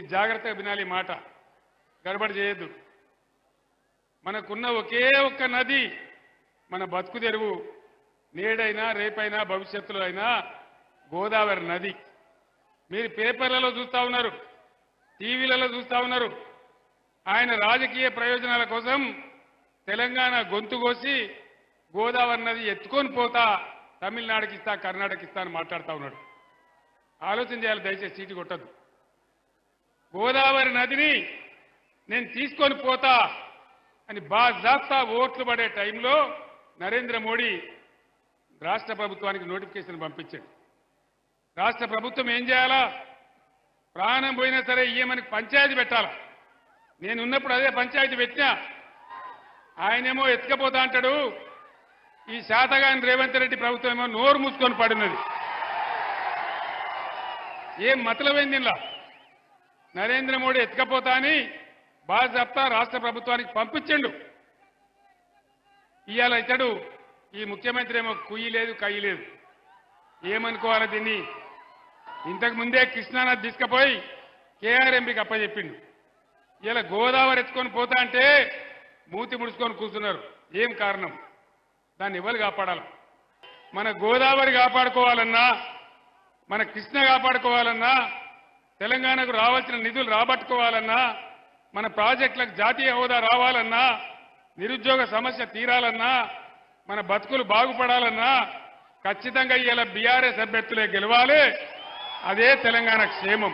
మీరు జాగ్రత్తగా వినాలి మాట. గడబడి చేయొద్దు. మనకున్న ఒకే ఒక్క నది మన బతుకు తెరువు. నేడైనా రేపైనా భవిష్యత్తులో అయినా గోదావరి నది. మీరు పేపర్లలో చూస్తా ఉన్నారు టీవీలలో చూస్తా ఉన్నారు. ఆయన రాజకీయ ప్రయోజనాల కోసం తెలంగాణ గొంతు కోసి గోదావరి నది ఎత్తుకొని పోతా తమిళనాడుకి ఇస్తా కర్ణాటక ఇస్తా అని మాట్లాడుతూ ఉన్నాడు. ఆలోచన చేయాలి దయచేసి సీటు కొట్టద్దు. గోదావరి నదిని నేను తీసుకొని పోతా అని బాజాస్తా ఓట్లు పడే టైంలో నరేంద్ర మోడీ రాష్ట్ర ప్రభుత్వానికి నోటిఫికేషన్ పంపించాడు. రాష్ట్ర ప్రభుత్వం ఏం చేయాలా? ప్రాణం పోయినా సరే ఇయ్యమని పంచాయతీ పెట్టాలా? నేను ఉన్నప్పుడు అదే పంచాయతీ పెట్టినా. ఆయనేమో ఎత్తుకపోతా అంటాడు. ఈ శాతగాని రేవంత్ రెడ్డి ప్రభుత్వం ఏమో నోరు మూసుకొని పడినది. ఏం మతలమైంది ఇలా నరేంద్ర మోడీ ఎత్తుకపోతా అని బాజప్తా రాష్ట్ర ప్రభుత్వానికి పంపించండు. ఇవాళ ఇతడు ఈ ముఖ్యమంత్రి ఏమో కుయ్యి లేదు కయ్యి లేదు. ఏమనుకోవాలి దీన్ని? ఇంతకు ముందే కృష్ణానది తీసుకుపోయి కేఆర్ఎంపీకి అప్పచెప్పిండు. ఇలా గోదావరి ఎత్తుకొని పోతా అంటే మూతి ముడుచుకొని కూర్చున్నారు. ఏం కారణం? దాన్ని ఎవరు కాపాడాలి? మన గోదావరి కాపాడుకోవాలన్నా మన కృష్ణ కాపాడుకోవాలన్నా తెలంగాణకు రావాల్సిన నిధులు రాబట్టుకోవాలన్నా మన ప్రాజెక్టులకు జాతీయ హోదా రావాలన్నా నిరుద్యోగ సమస్య తీరాలన్నా మన బతుకులు బాగుపడాలన్నా ఖచ్చితంగా ఇలా బీఆర్ఎస్ అభ్యర్థులే గెలవాలి. అదే తెలంగాణ క్షేమం.